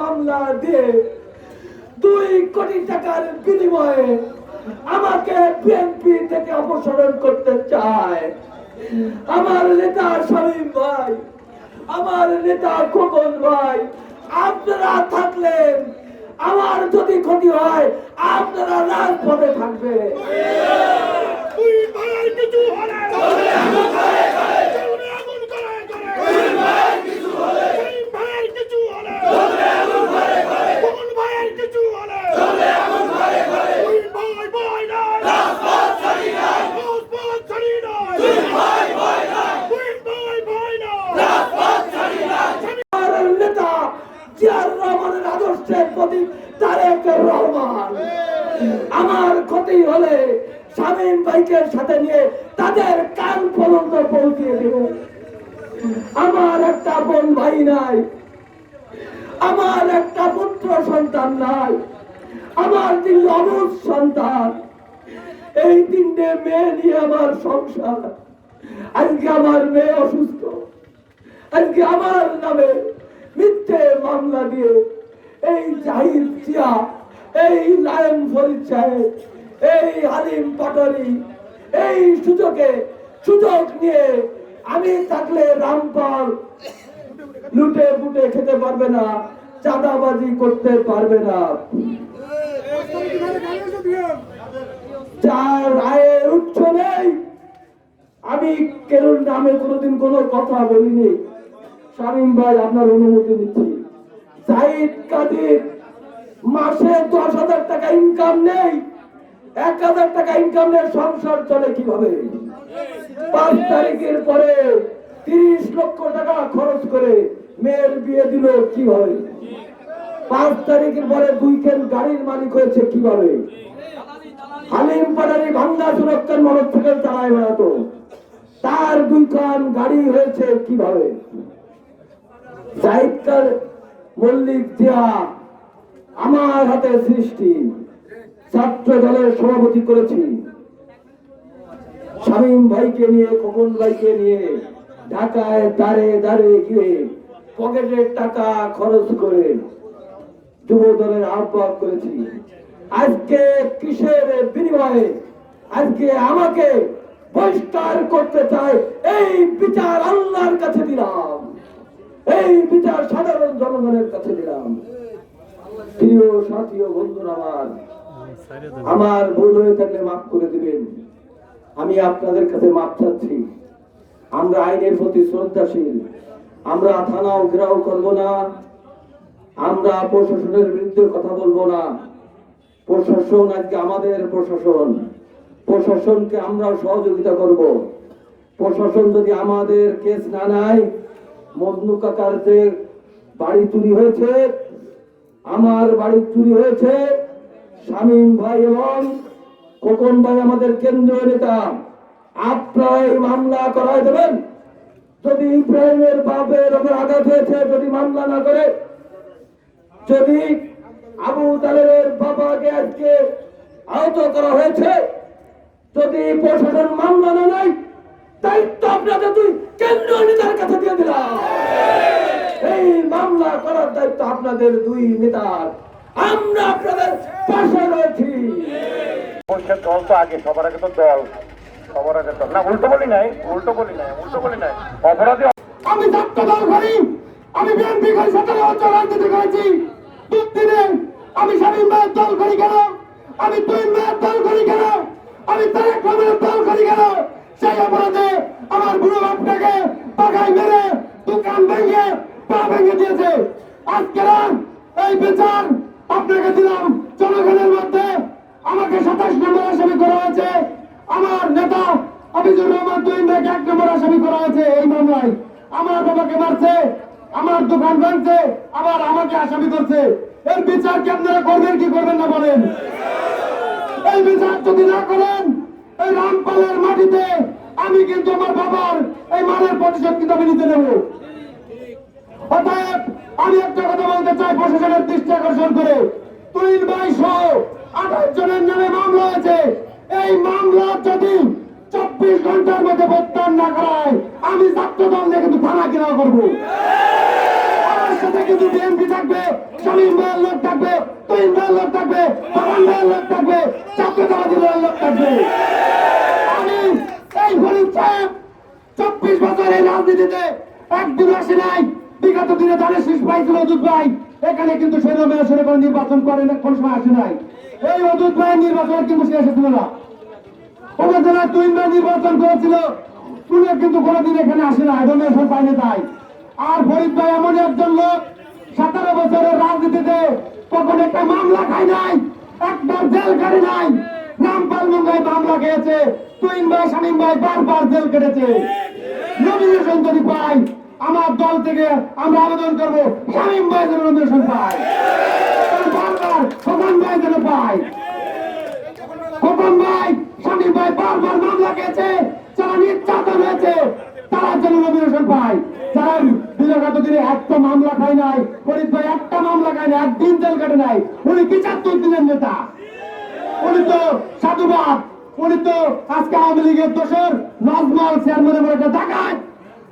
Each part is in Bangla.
মামলা দিয়ে দুই কোটি টাকার বিনিময়ে আমাকে বিএনপি থেকে অপসারণ করতে চায়। আমার নেতা ভাই, আমার নেতা খোকন ভাই, আপনারা থাকলেন, আমার যদি ক্ষতি হয়, আপনারা রাজপথে থাকবে তুই ভাইয়ের কিছু হলে চলবে এমন করে তুই ভাইয়ের কিছু হলে কোন ভাইয়ের কিছু হলে তুই ভাই ভাই নাই রাজপথ ছাড়ি নাই তুই ভাই ভাই নাই আমার নেতা আমার ক্ষতি হলে শামীম ভাইকে সাথে নিয়ে তাদের কান পর্যন্ত পৌঁছিয়ে দেব। আমার একটা বোন ভাই নাই, আমার একটা পুত্র সন্তান নাই, আমার তিন অবুধ সন্তান। এই তিনটে মেয়ে নিয়ে আমার সংসার। আজকে আমার মেয়ে অসুস্থ, আজকে আমার নামে মিথ্যে মামলা দিয়ে এই জাহিদ এই এই পাটারি এই সুযোগে সুযোগ নিয়ে আমি থাকলে রামপাল লুটে ফুটে খেতে পারবে না, চাঁদাবাজি করতে পারবে না। যার আয়ের উৎস নেই, আমি কেন নামে কোনোদিন কোনো কথা বলিনি। শামীম ভাই, আপনার অনুমতি নিচ্ছি। সাইদ কাদির, মাসে দশ হাজার টাকা ইনকাম নেই। এক হাজার টাকা ইনকাম নেই সংসার চলে কীভাবে? পাঁচ তারিখের পরে তিরিশ লক্ষ টাকা খরচ করে মেয়ের বিয়ে দিল কীভাবে? পাঁচ তারিখের পরে দুইখান গাড়ির মালিক হয়েছে কীভাবে? হালিম পাটারি ভাঙ্গা সুরক্ষার মনোজ থেকে চালায় বেড়াতো। তার দুইখান গাড়ি হয়েছে কীভাবে? সাহিত্যের মল্লিক জিয়া আমার হাতে সৃষ্টি। ছাত্র দলের সভাপতি করেছি। শামীম ভাইকে নিয়ে খোকন ভাইকে নিয়ে ঢাকায় দাঁড়ে দাঁড়ে গিয়ে পকেটের টাকা খরচ করে যুব দলের আহ্বান করেছি। আজকে কিসের বিনিময়ে, আজকে আমাকে বহিষ্কার করতে চায় এই বিচার আল্লাহর কাছে দিলাম। এই বিচার সাধারণ জনগণের কাছে দিলাম। প্রিয় সাথী ও বন্ধুরা আমার আমার ভুল হয়ে থাকলে মাফ করে দিবেন। আমি আপনাদের কাছে মাপ চাচ্ছি। আমরা আইনের প্রতি শ্রদ্ধাশীল। আমরা থানাও ঘেরাও করব না। আমরা প্রশাসনের বিরুদ্ধে কথা বলব না। প্রশাসন আজকে আমাদের প্রশাসন। প্রশাসনকে আমরা সহযোগিতা করব। প্রশাসন যদি আমাদের কেস না নেয় মজনু কাকার বাড়ি চুরি হয়েছে, আমার বাড়ি চুরি হয়েছে, শামীম ভাই এবং খোকন ভাই আমাদের কেন্দ্রীয় নেতা আপনারা এই মামলা করায় দেবেন। যদি ইব্রাহিমের বাপের ওপর আঘাত হয়েছে, যদি মামলা না করে, যদি আবু তালেবের বাবাকে আজকে আহত করা হয়েছে, যদি প্রশাসন মামলা না নেয়, দায়িত্ব আপনাদের দুই কেন্দ্রীয় নেতার কাছে দিয়ে দিলাম। এই মামলা করার দায়িত্ব আপনাদের দুই নেতার। আমরা আপনাদের পাশে রয়েছি। পরিষ্কার দল তো আগে সবার আগে তো দল সবার আগে দল। না উল্টো বলি নাই উল্টো বলি নাই উল্টো বলি নাই। অপরাধী আমি ছাত্র দল করি আমি বিএনপি করি সতেরো বছর রাজনীতি করেছি। দুদিনে আমি স্বামীন ভাইয়ের দল করি কেন? আমি তুই মেয়ের দল করি কেন? আমি তারেক রহমানের দল করি কেন? সেই অপরাধে আমার বুড়ো বাপটাকে পাখায় মেরে দোকান ভেঙে পা ভেঙে দিয়েছে। আজকে এই বিচার আপনাকে দিলাম। জনগণের মধ্যে আমাকে সাতাশ নম্বর আসামি করা হয়েছে। আমার নেতা হাফিজুর রহমান তুই মেয়েকে এক নম্বর আসামি করা হয়েছে এই মামলায়। আমার বাবাকে মারছে, আমার দোকান ভাঙছে, আবার আমাকে আসামি করছে। এর বিচার কি আপনারা করবেন, কি করবেন না বলেন? এই বিচার যদি না করেন এই রামপালের মাটিতে আমি কিন্তু আমার বাবার এই মানের প্রতিশোধ কিন্তু আমি নিতে নেব। অতএব আমি একটা কথা বলতে চাই প্রশাসনের দৃষ্টি আকর্ষণ করে। ভাই সহ আঠাশ জনের নামে মামলা হয়েছে। এই মামলা যদি চব্বিশ ঘণ্টার মধ্যে প্রত্যাহার না করায়, আমি ছাত্র দল নিয়ে কিন্তু থানা ঘেরাও করব। আমার সাথে কিন্তু বিএনপি থাকবে, শামীম লোক থাকবে ভাইয়ের লোক থাকবে ভাইয়ের লোক থাকবে চাকরিদাবাদী লোক থাকবে। আমি এই ফরিদ সাহেব চব্বিশ বছর এই রাজনীতিতে একদিন আসে নাই। বিগত দিনে ধানের শীষ পাইছিল অদূত ভাই। এখানে কিন্তু সেরকম সেরকম নির্বাচন করে না কোন সময় আসে নাই। এই অদূত ভাইয়ের নির্বাচন কিন্তু সে এসেছিল না। উপজেলা তুই নির্বাচন করেছিল। তুলে কিন্তু কোনোদিন এখানে আসে না ডোনেশন পাইনি তাই। আর ফরিদ ভাই এমন একজন লোক, সতেরো বছরের রাজনীতিতে কখন একটা মামলা খায় নাই, একবার জেল কাটে নাই। রামপাল মুঙ্গাই মামলা খেয়েছে তুইন ভাই, শামীম ভাই বারবার জেল কেটেছে। নমিনেশন যদি পাই আমার দল থেকে আমরা আবেদন করব, শামীম ভাই যেন নমিনেশন পায়। বারবার খোকন ভাই যেন পায়। খোকন ভাই, শামীম ভাই বারবার মামলা খেয়েছে, যারা নির্যাতন হয়েছে তারা যেন নমিনেশন পায় যারা বিগত দিনে একটা মামলা খায় নাই, ফরিদ ভাই একটা মামলা খায় নাই, একদিন জেল কাটে নাই। উনি পঁচাত্তর দিনের নেতা? উনি তো সাধুবাদ। উনি তো আজকে আওয়ামী লীগের দোষর নজমাল চেয়ারম্যানের বলে একটা ডাকাত।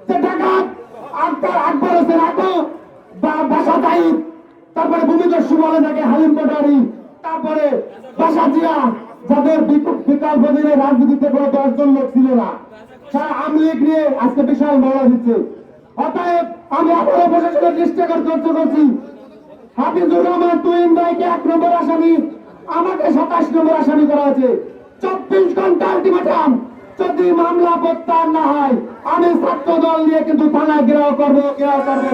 সে ডাকাত আকবর আকবর হোসেন আকো বাসা তাইব তারপরে ভূমিদস্যু বলে তাকে হালিম কোটারি তারপরে বাসা জিয়া, যাদের বিকল্প দিনে রাজনীতিতে কোনো দশজন লোক ছিল না। সারা আওয়ামী লীগ নিয়ে আজকে বিশাল মামলা দিচ্ছে অতএব আমি আবারও প্রশাসনের দৃষ্টি করতে করছি হাফিজুর রহমান তুইন ভাইকে এক নম্বর আসামি, আমাকে সাতাশ নম্বর আসামি করা হয়েছে। চব্বিশ ঘণ্টা আলটিমেটাম যদি মামলা প্রত্যাহার না হয়, আমি ছাত্র দল নিয়ে কিন্তু থানা ঘেরাও করব ঘেরাও করব।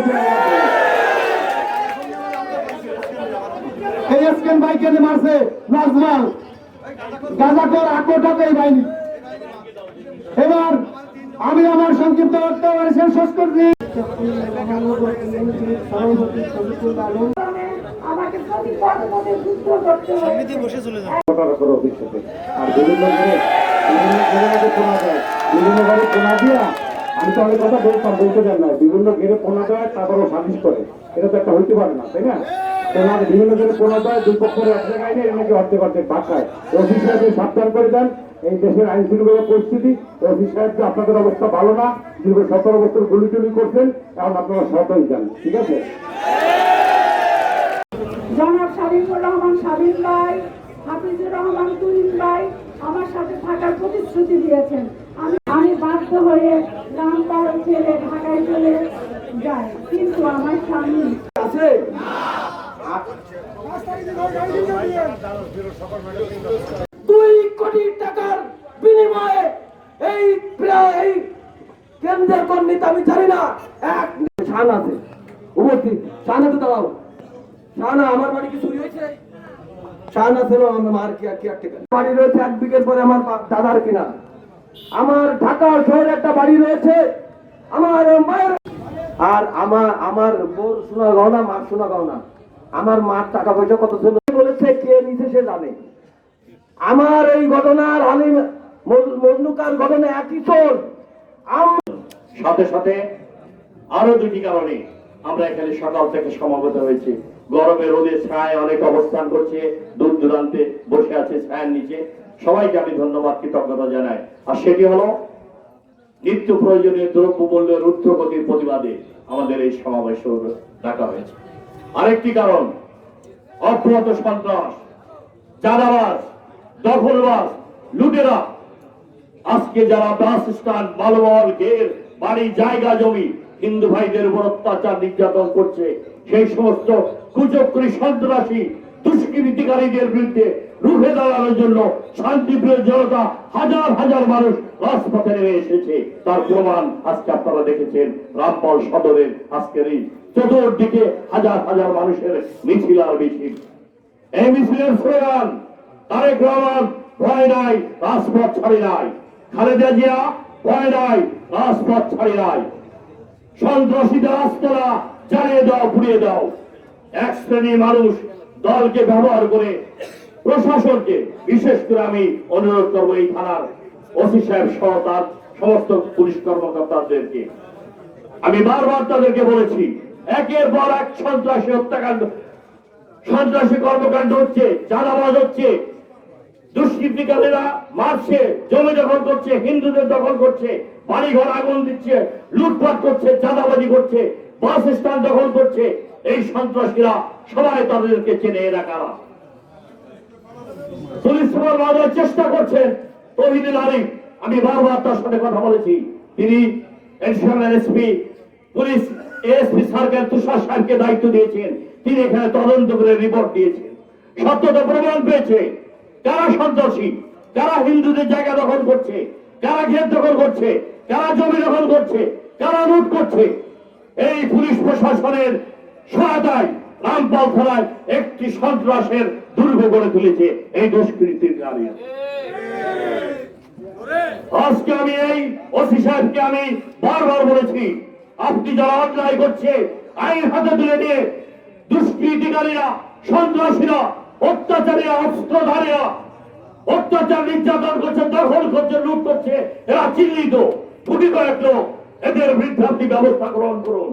এই এসকেন ভাইকে মারছে, নাজমাল। গাজাকর আকোটাতে এই বাহিনী। এবার আমি আমার সংক্ষিপ্ত বক্তব্য শেষ শেষ করছি। আমি তো অনেক কথা বলতাম বলতে চান না বিভিন্ন ঘেরে পোনা দেয় তারপরও সালিশ করে। এটা তো একটা হইতে পারে না তাই না? তোমার বিভিন্ন ঘরে পোনা দেয় দুই পক্ষের এক জায়গায় নেই নাকি অর্ধেক অর্ধেক বাসায়। অফিস সাহেব সাবধান করে দেন এই দেশের আইন শৃঙ্খলা পরিস্থিতি অফিস সাহেব যে আপনাদের অবস্থা ভালো না দীর্ঘ সতেরো বছর গুলি টুলি করছেন এখন আপনারা সতই যান ঠিক আছে? জনাব শামীমুর রহমান শামীম ভাই হাফিজুর রহমান তুহিন ভাই আমার সাথে থাকার প্রতিশ্রুতি দিয়েছেন। আমি আমি বাধ্য হয়ে রামপাল ছেড়ে ঢাকায় চলে যাই কিন্তু আমার স্বামী আছে? দুই কোটি টাকার বিনিময়ে এই প্রা- এই কেন্দ্রের কর্মীতে আমি জানি না এক শান আছে উপস্থিত শাহানাতে দাঁড়াও আমার মার একটা বাড়ি রয়েছে। আমার মায়ের আর আমার আমার বোর গহনা মার গহনা। আমার মার টাকা পয়সা কত ছিল বলেছে, কে নিছে সে জানে। আমার এই ঘটনার মজ- মজনুকার ঘটনা একই চোর। সাথে সাথে আরও দুটি কারণে আমরা এখানে সকাল থেকে সমাগত হয়েছি। গরমে রোদে ছায় অনেক অবস্থান করছে, দূর দূরান্তে বসে আছে ছায়ার নিচে। সবাইকে আমি ধন্যবাদ, কৃতজ্ঞতা জানাই। আর সেটি হলো, নিত্য প্রয়োজনীয় দ্রব্য মূল্যের ঊর্ধ্বগতির প্রতিবাদে আমাদের এই সমাবেশ ডাকা হয়েছে। আরেকটি কারণ, অব্যাহত সন্ত্রাস, চাঁদাবাজ, দখলবাজ, লুটেরা। আজকে যারা বাস স্ট্যান্ড মালবহর, ঘের, বাড়ি, জায়গা, জমি হিন্দু ভাইদের উপর অত্যাচার নির্যাতন করছে সেই সমস্ত কুচক্রী সন্ত্রাসী, দুষ্কৃতিকারীদের বিরুদ্ধে রুখে দাঁড়ানোর জন্য শান্তিপ্রিয় জনতা হাজার হাজার মানুষ রাজপথে নেমে এসেছে। তার প্রমাণ আজকে আপনারা দেখেছেন রামপাল সদরের আজকের এই চতুর্দিকে হাজার হাজার মানুষের মিছিল আর মিছিল। এই মিছিলের স্লোগান, তারেক রহমান, ভয় নাই, রাজপথ ছাড়ি নাই। খালেদা জিয়া, ভয় নাই, রাজপথ ছাড়ি নাই। সন্ত্রাসীদের আস্তরা জ্বালিয়ে দাও, পুড়িয়ে দাও। এক শ্রেণির মানুষ দলকে ব্যবহার করে প্রশাসনকে, বিশেষ করে আমি অনুরোধ করব এই থানার ওসি সাহেব সহ তার সমস্ত পুলিশ কর্মকর্তাদেরকে। আমি বারবার তাদেরকে বলেছি, একের পর এক সন্ত্রাসী হত্যাকাণ্ড, সন্ত্রাসী কর্মকাণ্ড হচ্ছে, চাঁদাবাজ হচ্ছে, দুষ্কৃতিকারীরা মারছে, জমি দখল করছে, হিন্দুদের দখল করছে বাড়ি ঘর আগুন দিচ্ছে, লুটপাট করছে, চাঁদাবাজি করছে বাস স্ট্যান্ড দখল করছে, এই সন্ত্রাসীরা সবাই তাদেরকে চেনে এরা পুলিশ সুপার বাজার চেষ্টা করছেন, তহিদুল আরিফ আমি বারবার তার সাথে কথা বলেছি। তিনি additional SP, police SP circle Tushar সাহেবকে দায়িত্ব দিয়েছেন। তিনি এখানে তদন্ত করে রিপোর্ট দিয়েছেন। সত্যতা প্রমাণ পেয়েছে। কারা সন্ত্রাসী? কারা হিন্দুদের জায়গা দখল করছে? কারা ঘের দখল করছে? কারা জমি দখল করছে? কারা লুট করছে? এই পুলিশ প্রশাসনের সহায়তায় রামপাল থানায় একটি সন্ত্রাসের দুর্গ গড়ে তুলেছে এই দুষ্কৃতির নারী। আজকে আমি এই ওসি সাহেবকে আমি বারবার বলেছি, আপনি যারা অন্যায় করছে, আইন হাতে তুলে নিয়ে দুষ্কৃতিকারীরা সন্ত্রাসীরা অত্যাচারীরা অস্ত্রধারীরা অত্যাচার নির্যাতন করছে, দখল করছে, লুট করছে, এরা চিহ্নিত ফুটি কয়েক লোক। এদের বিরুদ্ধে আপনি ব্যবস্থা গ্রহণ করুন।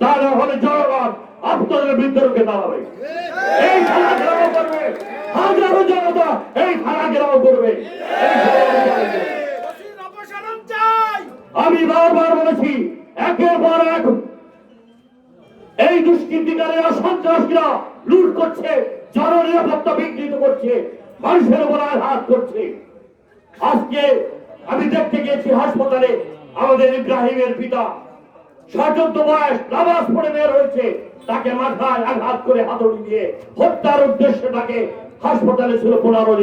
তা হলে জনগণ আপনাদের বিরুদ্ধে রুখে দাঁড়াবে। এই খেলা ঘেরাও করবে। হাজারো জনতা এই খেলা ঘেরাও করবে। আমি বারবার বলেছি, একের পর এক এই দুষ্কৃতিকারীরা সন্ত্রাসীরা লুট করছে, জননিরাপত্তা বিঘ্নিত করছে, মানুষের উপর আঘাত করছে। আজকে আমি দেখতে গিয়েছি হাসপাতালে আমাদের ইব্রাহিমের পিতা সচেত বয়স নামাজ পড়ে বের হয়েছে, তাকে মাথায় আঘাত করে হাতুড়ি দিয়ে হত্যার উদ্দেশ্যে তাকে হাসপাতালে ছিল পনেরো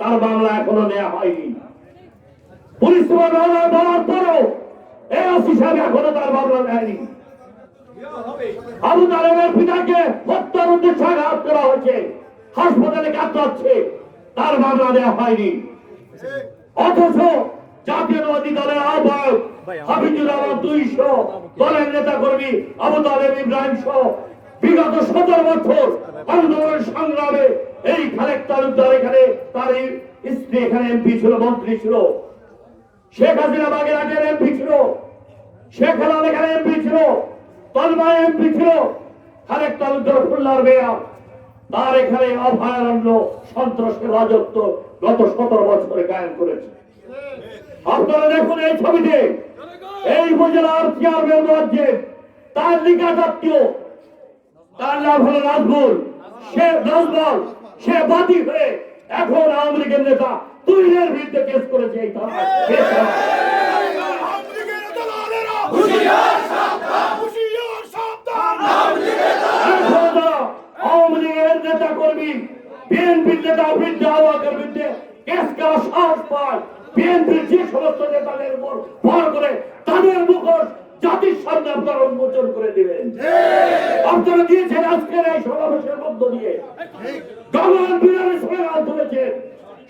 তার মামলা এখনও নেওয়া হয়নি। পুলিশ মামলা দেওয়ার পরও এই ওসি সাহেব এখনও তার মামলা নেয়নি। আবু তালেবের পিতাকে হত্যার উদ্দেশ্যে আঘাত করা হয়েছে, হাসপাতালে কাতরাচ্ছে, তার মামলা দেওয়া হয়নি। অথচ জাতীয়তাবাদী দলের আহ্বায়ক হাবিজুর রহমান দুইশো, দলের নেতা কর্মী আবু তালেব ইব্রাহিম সহ বিগত সতেরো বছর আন্দোলন সংগ্রামে এই খালেক তালুকদার এখানে তার স্ত্রী এখানে এমপি ছিল, মন্ত্রী ছিল। শেখ হাসিনা বাগেরহাটের এমপি ছিল। শেখ হেলাল এখানে এমপি ছিল। তন্ময় এমপি ছিল। খালেক তালুকদার খুলনার মেয়র। তার এখানে অভয়ারণ্য সন্ত্রাসের রাজত্ব গত সতেরো বছরে কায়েম করেছে। আপনারা দেখুন এই ছবিতে। এই উপজেলার চেয়ারম্যান রাজ্যে তার লিখা জাতীয় তার নাম হলো নাজবুল সে নাজবল সে বাদী হয়ে এখন আওয়ামী লীগের নেতা। তুইনের বিরুদ্ধে কেস করেছে এই আওয়ামী লীগের নেতা কর্মী, বিএনপির নেতা বৃদ্ধ আওয়াজের বিরুদ্ধে কেস করা সাহস পায়। বিএনপির যে সমস্ত নেতাদের উপর ভর করে তাদের মুখোশ জাতির সামনে আপনারা উন্মোচন করে দিবেন। আপনারা দিয়েছেন আজকের এই সমাবেশের মধ্য দিয়ে। জগন বিরাটের স্লোগান তুলেছেন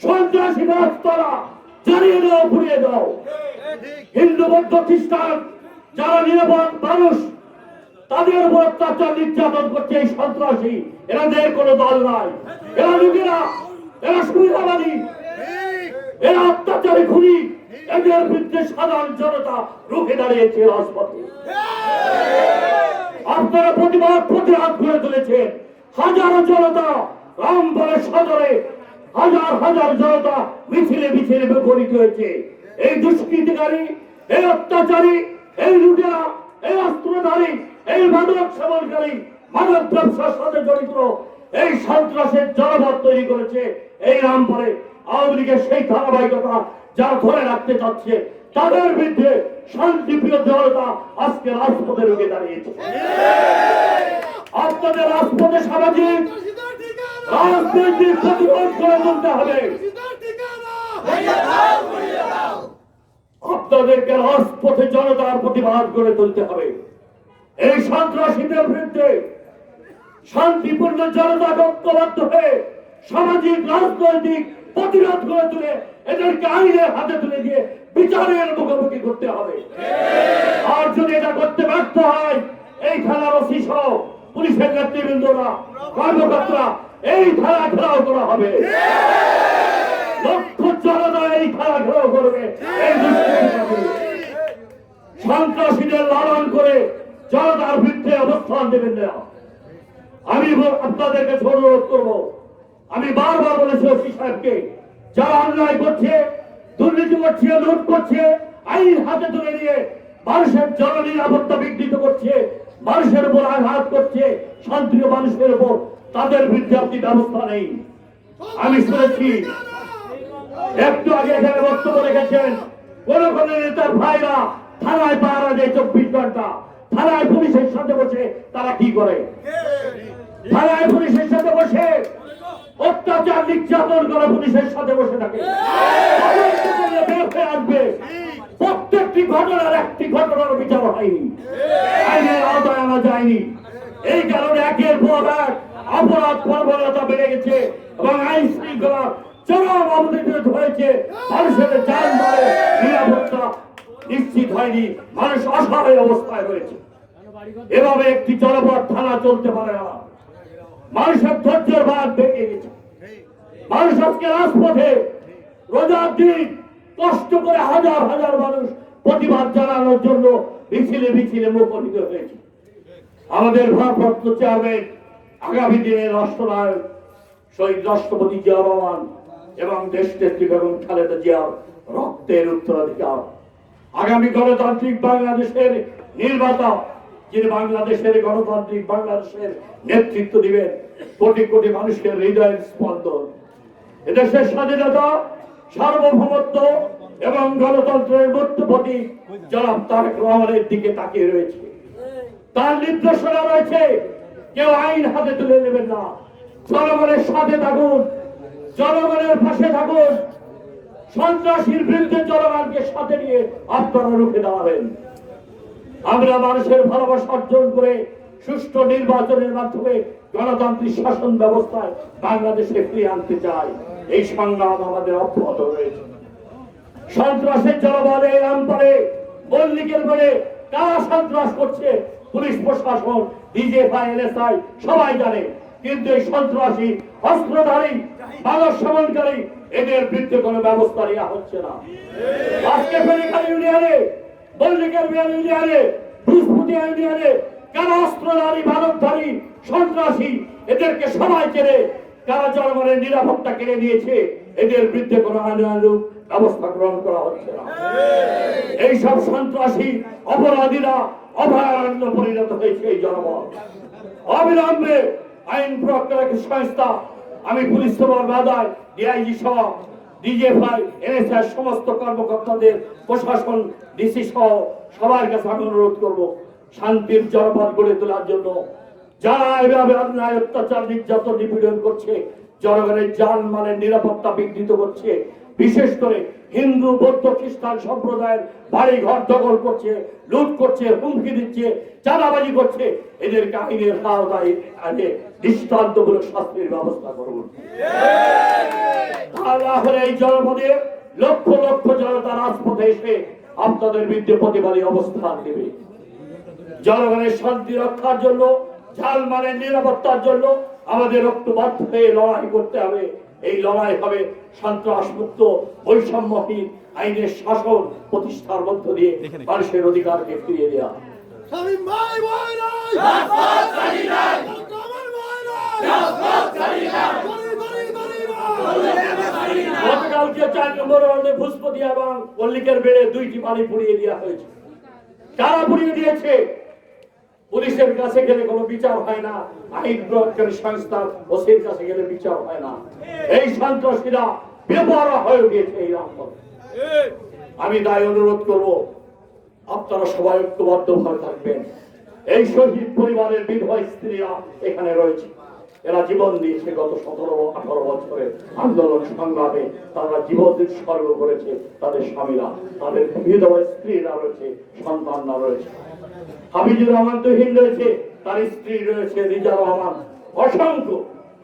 সন্ত্রাসী রাস্তারা জ্বালিয়ে দাও, পুড়িয়ে দাও। হিন্দু বৌদ্ধ খ্রিস্টান, যারা নিরাপদ মানুষ, তাদের উপর অত্যাচার নির্যাতন করছে এই সন্ত্রাসী। এরাদের কোনো দল নাই। এরা লোকেরা, এরা সুবিধাবাদী। এরা অত্যাচারী খুনি এদের বিরুদ্ধে সাধারণ জনতা রুখে দাঁড়িয়েছে রাজপথে। আপনারা প্রতিবাদ প্রতিবাদ করে তুলেছেন। হাজারো জনতা রামপুরে সদরে হাজার হাজার জনতা মিছিলে মিছিলে বিপরীত হয়েছে। এই দুষ্কৃতিকারী এই অত্যাচারী এই লুটেরা এই অস্ত্রধারী এই মাদক সেবনকারী মাদক ব্যবসার সাথে জড়িত এই সন্ত্রাসের জনপদ তৈরি করেছে এই রামপুরে আওয়ামী সেই ধারাবাহিকতা যারা ধরে রাখতে চাচ্ছে, তাদের বিরুদ্ধে শান্তিপ্রিয় জনতা আজকে রাজপথে রুখে দাঁড়িয়েছে। আপনাদের রাজপথে সামাজিক, রাজনৈতিক প্রতিরোধ করে তুলতে হবে। আপনাদেরকে রাজপথে জনতার প্রতিবাদ করে তুলতে হবে। এই সন্ত্রাসীদের বিরুদ্ধে শান্তিপূর্ণ জনতা ঐক্যবদ্ধ হয়ে সামাজিক, রাজনৈতিক প্রতিরোধ করে তুলে এদেরকে আইনের হাতে তুলে দিয়ে বিচারের মুখোমুখি করতে হবে। আর যদি এটা করতে ব্যর্থ হয়, এই ওসি সহ পুলিশের নেতৃবৃন্দরা কর্মকর্তা এই থানা ঘেরাও করা হবে। লক্ষ জনতা এই খেলা ঘেরাও করবে। সন্ত্রাসীদের লালন করে জনতার বিরুদ্ধে অবস্থান দেবেন না। আমি ব- আপনাদের কাছে অনুরোধ করব আমি বারবার বলেছি ওসি সাহেবকে যারা অন্যায় করছে দুর্নীতি করছে লুট করছে আইন হাতে তুলে নিয়ে মানুষের জননিরাপত্তা বিঘ্নিত করছে মানুষের উপর আঘাত করছে শান্তির মানুষের উপর তাদের বিরুদ্ধে আপনি ব্যবস্থা নেই। আমি শুনেছি একটু আগে এখানে বক্তব্য রেখেছেন কোন কোন নেতার ভাইরা থানায় পাহারা দেয় চব্বিশ ঘণ্টা। থানায় পুলিশের সাথে বসে তারা কি করে? থানায় পুলিশের সাথে বসে অত্যাচার নির্যাতন করে পুলিশের সাথে বসে থাকে। আসবে। প্রত্যেকটি ঘটনার একটি ঘটনার বিচার হয়নি। আইনের আওতায় আনা যায়নি। এই কারণে একের পর এক অপরাধ প্রবণতা বেড়ে গেছে এবং আইন শৃঙ্খলা চরম অবনতি হয়েছে। মানুষের যান মালে নিরাপত্তা নিশ্চিত হয়নি। মানুষ অসহায় অবস্থায় রয়েছে। এভাবে একটি জনপদ থানা চলতে পারে না। মানুষের ধৈর্যের বাদ ভেঙে গেছে। মানুষ আজকে রাজপথে রোজার দিন কষ্ট করে হাজার হাজার মানুষ প্রতিবাদ জানানোর জন্য মিছিলে মিছিলে মুখরিত হয়েছে। আমাদের ভারপ্রাপ্ত চেয়ারম্যান আগামী দিনে রাষ্ট্রনায়ক শহীদ রাষ্ট্রপতি জিয়া রহমান এবং দেশ নেত্রী বেগম খালেদা জিয়ার রক্তের উত্তরাধিকার। আগামী গণতান্ত্রিক বাংলাদেশের নির্মাতা যিনি বাংলাদেশের গণতান্ত্রিক বাংলাদেশের নেতৃত্ব দিবেন, কোটি কোটি মানুষের হৃদয়ের স্পন্দন। এদেশের স্বাধীনতা, সার্বভৌমত্ব এবং গণতন্ত্রের মধ্যপতি জনাব তারেক রহমানের দিকে তাকিয়ে রয়েছে। তার নির্দেশনা রয়েছে, কেউ আইন হাতে তুলে নেবেন না। জনগণের সাথে থাকুন, জনগণের পাশে থাকুন। সন্ত্রাসীর বিরুদ্ধে জনগণকে সাথে নিয়ে আপনারা রুখে দাঁড়াবেন। আমরা মানুষের ভালোবাসা অর্জন করে সুষ্ঠু নির্বাচনের মাধ্যমে গণতান্ত্রিক শাসন ব্যবস্থায় বাংলাদেশে ফিরিয়ে আনতে চাই। এই সংগ্রাম আমাদের অব্যাহত রয়েছে। সন্ত্রাসের জনবলে রামপারে মল্লিকের বলে কারা সন্ত্রাস করছে? পুলিশ প্রশাসন ডিজেফআই এনএসআই সবাই জানে। কিন্তু এই সন্ত্রাসী, অস্ত্রধারী, মানব সমনকারী এদের বিরুদ্ধে কোনো ব্যবস্থা নেওয়া হচ্ছে না। আজকে ফেরিখালি ইউনিয়নে মল্লিকের ইউনিয়নে ভুসপুটিয়া ইউনিয়নে কারা অস্ত্রধারী মানবধারী সন্ত্রাসী এদেরকে সবাই চেনে কারা জনগণের নিরাপত্তা কেড়ে নিয়েছে এদের বিরুদ্ধে কোনো আইনানুগ ব্যবস্থা গ্রহণ করা হচ্ছে না। এইসব সন্ত্রাসী অপরাধীরা অভয়ারণ্য পরিণত হয়েছে এই জনগণ অবিলম্বে আইন প্রয়োগকারী সংস্থা আমি পুলিশ সভার বাধায় ডিআইজি সহ ডিজিএফআই এনএসআই সমস্ত কর্মকর্তাদের প্রশাসন ডিসি সহ সবার কাছে আমি অনুরোধ করব শান্তির জনপদ গড়ে তোলার জন্য যারা এভাবে অন্যায়, অত্যাচার, নির্যাতন নিপীড়ন করছে, জনগণের যান মানের নিরাপত্তা বিঘ্নিত করছে, বিশেষ করে হিন্দু, বৌদ্ধ, খ্রিস্টান সম্প্রদায়ের বাড়ি ঘর দখল করছে, লুট করছে, হুমকি দিচ্ছে, চাঁদাবাজি করছে, এদেরকে আইনের আওতায় আনে, দৃষ্টান্তমূলক শাস্তির ব্যবস্থা করুন। তা এই জনপদে লক্ষ লক্ষ জনতা রাজপথে এসে আপনাদের বিরুদ্ধে প্রতিবাদী অবস্থান নেবে। জনগণের শান্তি রক্ষার জন্য ঝালমানের নিরাপত্তার জন্য আমাদের ঐক্যবদ্ধ হয়ে লড়াই করতে হবে। এই লড়াই হবে সন্ত্রাস মুক্ত বৈষম্যহীন আইনের শাসন প্রতিষ্ঠার মধ্য দিয়ে মানুষের অধিকারকে ফিরিয়ে দেওয়া গতকালকে চার নম্বর ওয়ার্ডে এবং পল্লিকের বেড়ে দুইটি বাড়ি পুড়িয়ে দেওয়া হয়েছে। কারা পুড়িয়ে দিয়েছে? পুলিশের কাছে গেলে কোনো বিচার হয় না, আইন প্রয়োগকারী সংস্থার ওসির কাছে গেলে বিচার হয় না। এই সন্ত্রাসীরা ব্যবহার হয়ে গিয়েছে এই রামপথে আমি তাই অনুরোধ করব, আপনারা সবাই ঐক্যবদ্ধ ভাবে থাকবেন। এই শহীদ পরিবারের বিধবা স্ত্রীরা এখানে রয়েছে। এরা জীবন দিয়েছে গত সতেরো আঠারো বছরে। আন্দোলন সংগ্রামে তারা জীবন উৎসর্গ করেছে তাদের স্বামীরা। তাদের বিধবা স্ত্রীরা রয়েছে, সন্তানরা রয়েছে। হাবিজুর রহমান তহিন রয়েছে, তার স্ত্রী রয়েছে রিজা রহমান। অসংখ্য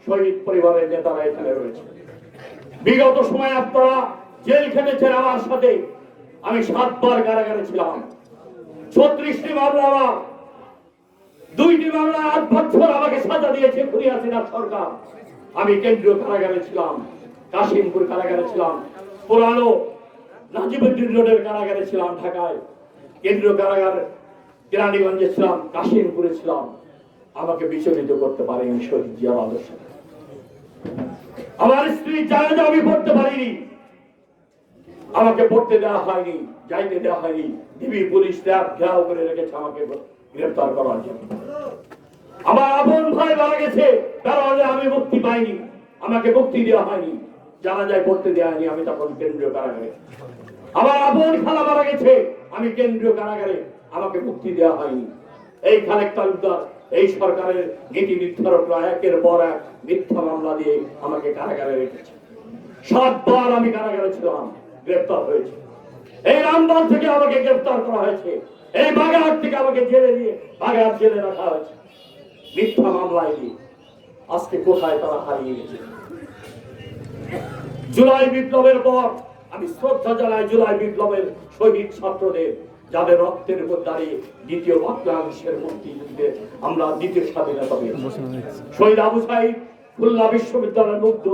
শহীদ পরিবারের নেতারা এখানে রয়েছে। বিগত সময় আপনারা জেল খেটেছেন আমার সাথে। আমি সাতবার কারাগারে ছিলাম। ছত্রিশটি মামলা আমার। দুইটি মামলা বছর আমাকে সাজা দিয়েছে খুনি হাসিনার সরকার। আমি কেন্দ্রীয় কারাগারে ছিলাম, কাশিমপুর কারাগারে ছিলাম, পুরানো নাজিবুদ্দিন রোডের কারাগারে ছিলাম ঢাকায়। কেন্দ্রীয় কারাগার কেরানীগঞ্জে ছিলাম, কাশিমপুরে ছিলাম। আমাকে বিচলিত করতে পারেনি শহীদ জিয়া আদর্শ আমার স্ত্রী জানে যে আমি পড়তে পারিনি। আমাকে পড়তে দেওয়া হয়নি, যাইতে দেওয়া হয়নি। ডিবি পুলিশ র্যাব ঘেরাও করে রেখেছে আমাকে গ্রেফতার করার জন্য। আমার আপন ভাই মারা গেছে কারণে আমি মুক্তি পাইনি। আমাকে মুক্তি দেওয়া হয়নি। জানা যায় পড়তে দেওয়া হয়নি, আমি তখন কেন্দ্রীয় কারাগারে। আমার আপন খালা মারা গেছে, আমি কেন্দ্রীয় কারাগারে। আমাকে মুক্তি দেওয়া হয়নি। এই খালেক তালুকদার এই সরকারের নীতি নির্ধারকরা একের পর এক মিথ্যা মামলা দিয়ে আমাকে কারাগারে রেখেছে। সাতবার আমি কারাগারে ছিলাম গ্রেফতার হয়েছে। এই রামবাল থেকে আমাকে গ্রেফতার করা হয়েছে। এই বাগেরহাট থেকে আমাকে জেলে দিয়ে বাগেরহাট জেলে রাখা হয়েছে। মিথ্যা মামলায় আজকে কোথায় তারা হারিয়ে গেছে? জুলাই বিপ্লবের পর আমি শ্রদ্ধা জানাই জুলাই বিপ্লবের শহীদ ছাত্রদের, যাদের রক্তের উপর দাঁড়িয়ে দ্বিতীয় বাংলাদেশের মুক্তিযুদ্ধে আমরা দ্বিতীয় স্বাধীনতা পেয়েছি। শহীদ আবু সাইদ, খুলনা বিশ্ববিদ্যালয়ের মুগ্ধ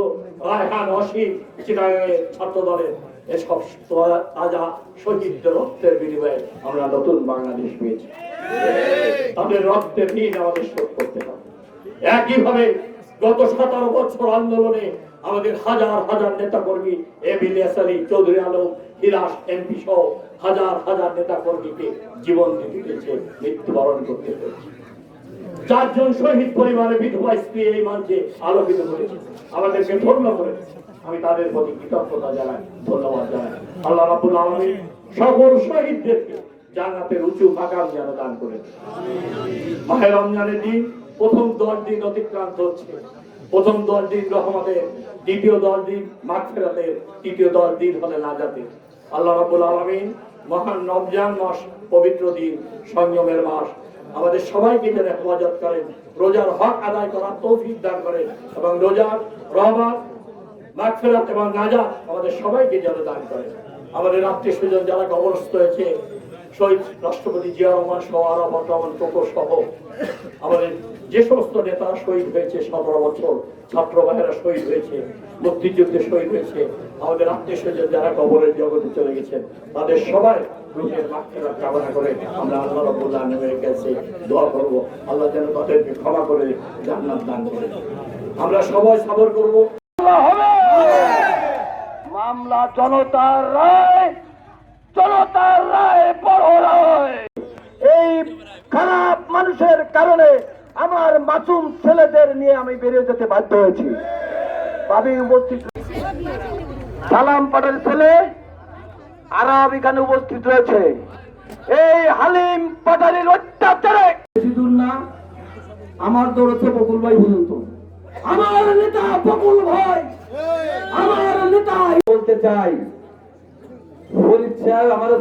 রায়হান অসীম, চিটাগাঁয়ের ছাত্র দলের এসব তাজা শহীদদের রক্তের বিনিময়ে আমরা নতুন বাংলাদেশ পেয়েছি। তাদের রক্তের ঋণ আমাদের শোধ করতে হবে। একইভাবে গত সতেরো বছর আন্দোলনে আমাদের হাজার হাজার নেতা কর্মী এম ইলিয়াস আলী চৌধুরী আলম হিরাস এমপি সহ হাজার হাজার নেতা কর্মীকে জীবন দিতে মৃত্যুবরণ করতে হয়েছে। চারজন শহীদ পরিবারের বিধবা স্ত্রী এই মঞ্চে আলোকিত করেছে। আমাদেরকে ধন্য করেছে। আমি তাদের প্রতি কৃতজ্ঞতা জানাই, ধন্যবাদ জানাই। আল্লাহ রাবুল আলমী সকল শহীদদেরকে জান্নাতের উঁচু মাকাম যেন দান করে মাহে রমজানের দিন প্রথম দশ দিন অতিক্রান্ত হচ্ছে। প্রথম দশ দিন রহমতের দ্বিতীয় দশ দিন মাঠ ফেরাতের তৃতীয় দশ দিন হলে নাজাতের আল্লাহ রাবুল আলমিন মহান রমজান মাস, পবিত্র দিন, সংযমের মাস, আমাদের সবাইকে যেন হেফাজত করেন, রোজার হক আদায় করার তৌফিক দান করেন এবং রোজার রহমান মাগফিরাত এবং নাজাত আমাদের সবাইকে যেন দান করেন। আমাদের আত্মীয় স্বজন যারা কবরস্থ হয়েছে শহীদ রাষ্ট্রপতি জিয়া রহমান সহ আরামত রহমান কোকো সহ আমাদের যে সমস্ত নেতারা শহীদ হয়েছে সতেরো বছর, ছাত্র ভাইয়েরা শহীদ হয়েছে, মুক্তিযুদ্ধে শহীদ হয়েছে, আমাদের আত্মীয় স্বজন যারা কবরের জগতে চলে গেছেন তাদের সবাই রুহের মাগফিরাত কামনা করে আমরা আল্লাহ রাব্বুল আলামিনের কাছে দোয়া করব। আল্লাহ যেন তাদেরকে ক্ষমা করে দান করে। আমরা সবাই সবর করব। মামলা জনতার রায়। জনতার রায় বড় রায়। এই খারাপ মানুষের কারণে আমার মাসুম ছেলেদের নিয়ে আমি বেরিয়ে যেতে বাধ্য হয়েছি। ভাবি উপস্থিত সালাম পাটের ছেলে আরব এখানে উপস্থিত রয়েছে। এই হালিম পাটারির অত্যাচারে। বেশি দূর না আমার দৌড়ছে বকুল ভাই পর্যন্ত আমার নেতা বকুল ভাই আমার নেতা বলতে চাই সাহেব আমাদের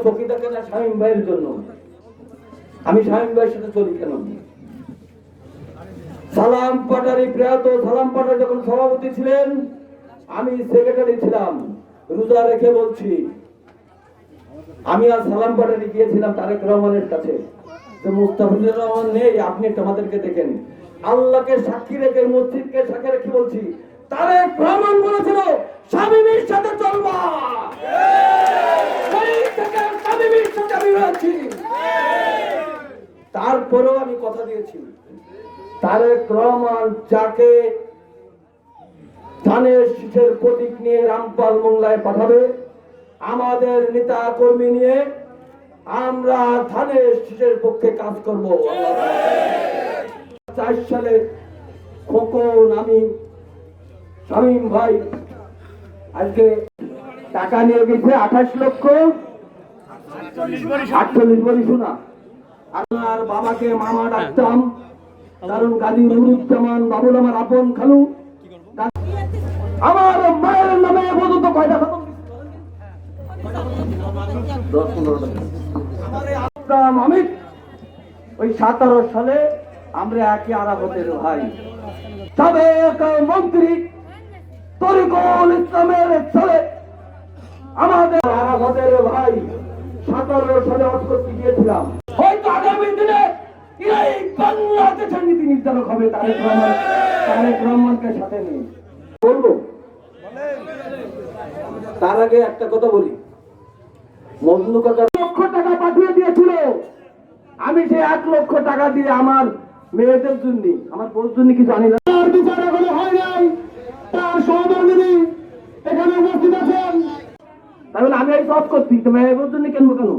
ভাইয়ের জন্য। আমি ভাইয়ের সাথে চলি কেন? সালাম পাটারি প্রয়াত, সালাম পাটারি যখন সভাপতি ছিলেন, আমি সেক্রেটারি ছিলাম। রোজা রেখে বলছি, আমি আর সালাম পাটারি গিয়েছিলাম তারেক রহমানের কাছে। যে মুস্তাফিজুর রহমান নেই, আপনি একটু আমাদেরকে দেখেন। আল্লাহকে সাক্ষী রেখে, মসজিদকে সাক্ষী রেখে বলছি, তারেক রহমান বলেছিল স্বামীর সাথে চলবা সেই থেকে স্বামীর সাথে আমি রয়েছি তারপরেও আমি কথা দিয়েছি। তারেক রহমান যাকে ধানের শীষের প্রতীক নিয়ে রামপাল মোংলায় পাঠাবে, আমাদের নেতা কর্মী নিয়ে আমরা ধানের শীষের পক্ষে কাজ করব। চার সালে খোকন, আমি, শামীম ভাই, আজকে টাকা নিয়ে গেছে আঠাশ লক্ষ। আটচল্লিশ বলি শোনা। আপনার বাবাকে মামা ডাকতাম। কারণ গাজী নুরুজ্জামান বাবুল আমার আপন খালু। আমার মায়ের নামে পর্যন্ত কয়টা খতম ওই আমরা ভাই। সাবেক মন্ত্রী তরিকুল ইসলামের ছেলে। আমাদের ভাই সতেরো সালে অট করতে গিয়েছিলাম হয়তো আগামী দিনে এই নির্ধারক হবে, তারেক রহমান তারেক রহমানকে সাথে নিয়ে। তার আগে একটা কথা বলি। কাকা লক্ষ টাকা পাঠিয়ে দিয়েছিল। আমি সে এক লক্ষ টাকা দিয়ে আমার মেয়েদের জন্য, আমার বোর জন্য কিছু আনি না। তার বিচার এখনও হয় নাই। তার সহধর্মিনী এখানে উপস্থিত আছেন। তাহলে আমি এই সব করছি তো এই জন্য কেন কেন?